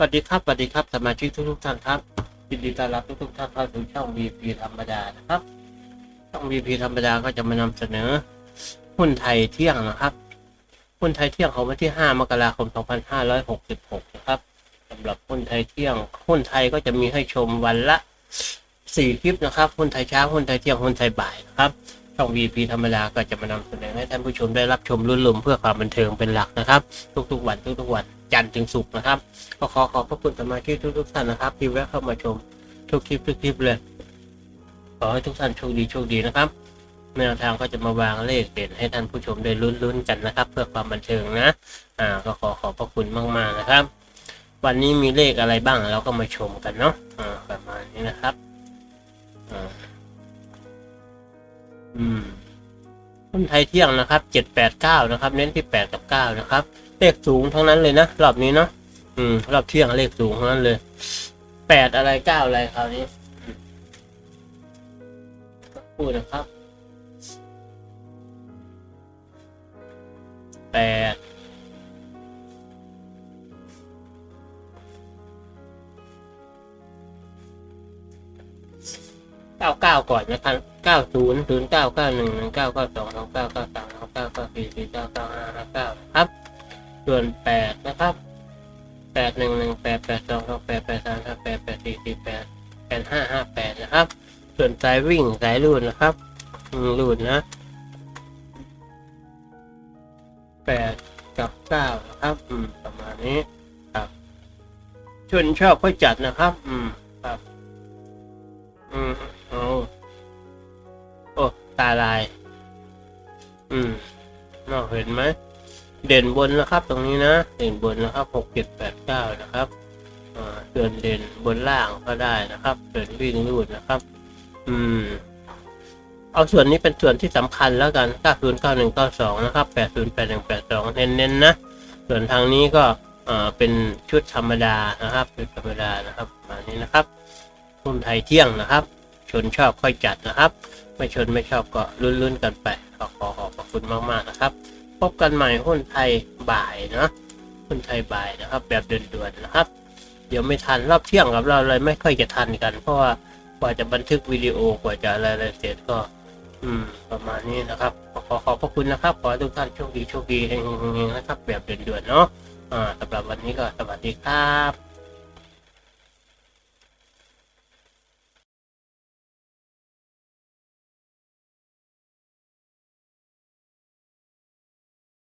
วัสดีครับสวัสดีครับสมาชิกทุกทุกท่านครับยินดีต้อนรับทุกทุกท่านเข้าสู่ช่อง VP ธรรมดานะครับ ช่อง VP ธรรมดาก็จะมานำเสนอ หุ้นไทยเที่ยงนะครับ หุ้นไทยเที่ยงของวันที่ 5 มกราคม 2566 นะครับสำหรับหุ้นไทยเที่ยง หุ้นไทยก็จะมีให้ชมวันละ 4 คลิปนะครับ หุ้นไทยเช้า หุ้นไทยเที่ยง หุ้นไทยบ่ายนะครับ ช่อง VP ธรรมดาก็จะมานำเสนอให้ท่านผู้ชมได้รับชมรุ่นลุมเพื่อความบันเทิงเป็นหลักนะครับ ทุกๆวันทุกๆวัน จันทร์ถึงศุกร์นะครับก็ขอขอบพระคุณสมาชิกทุกๆท่านนะครับที่แวะเข้ามาชมทุกคลิปทุกคลิปเลย ขอให้ทุกท่านโชคดีโชคดีนะครับแนวทางก็จะมาวางเลขเด่นให้ท่านผู้ชมได้ลุ้นๆกันนะครับ เพื่อความบันเทิงนะ อ่าก็ขอขอบพระคุณมากๆนะครับ วันนี้มีเลขอะไรบ้างเราก็มาชมกันเนาะอ่าประมาณนี้นะครับอ่าอืมหุ้นไทยเที่ยงนะครับเจ็ดแปดเก้านะครับ เน้นที่แปดกับเก้านะครับ เลขสูงทั้งนั้นเลยนะรอบนี้เนาะอืมรอบเที่ยงเลขสูงทั้งนั้นเลยแปดอะไรเก้าอะไรคราวนี้พูดนะครับแปดเก้าเก้าก่อนนะครับเก้าศูนย์ศูนย์เก้าเก้าหนึ่งหนึ่งเก้าเก้าสองสองเก้าเก้าสามสองเก้าเก้าสี่สี่เก้าเก้าห้าห้าเก้าครับ ส่วนแปดนะครับแปดหนึ่งหนึ่งแปดแปดสองสองแปดแปดสามสามแปดแปดสี่สี่แปดแปดห้าห้าแปดนะครับ ส่วนสายวิ่งสายลูดนะครับลูดนะแปดกับเก้านะครับ อืม ประมาณนี้ครับชวนชอบค่อยจัดนะครับ อืม ครับ อืมเอาโอ้ตาลาย อืมนอกเห็นไหม เด่นบนนะครับตรงนี้นะเด่นบนนะครับหกเจ็ดแปดเก้านะครับเดินเด่นบนล่างก็ได้นะครับเดินวิ่งรูดนะครับ อืม เอาส่วนนี้เป็นส่วนที่สำคัญแล้วกันเก้าศูนย์เก้าหนึ่งเก้าสองนะครับแปดศูนย์แปดหนึ่งแปดสองเน้นๆนะส่วนทางนี้ก็อ่าเป็นชุดธรรมดานะครับชุดธรรมดานะครับประมานี้นะครับหุ้นไทยเที่ยงนะครับ ชนชอบค่อยจัดนะครับ ไม่ชนไม่ชอบก็ลุ้นๆกันไปขอขอขอบคุณมากๆนะครับ พบกันใหม่หุ้นไทยบ่ายนะหุ้นไทยบ่ายนะครับ แบบด่วนๆนะครับ เดี๋ยวไม่ทันรอบเที่ยงกับเราเลยไม่ค่อยจะทันกัน เพราะว่ากว่าจะบันทึกวิดีโอกว่าจะอะไรๆเสร็จก็ อืม ประมาณนี้นะครับ ขอขอบพระคุณนะครับ ขอทุกท่านโชคดีโชคดีเฮงๆนะครับ แบบด่วนๆเนาะอ่าสำหรับวันนี้ก็สวัสดีครับ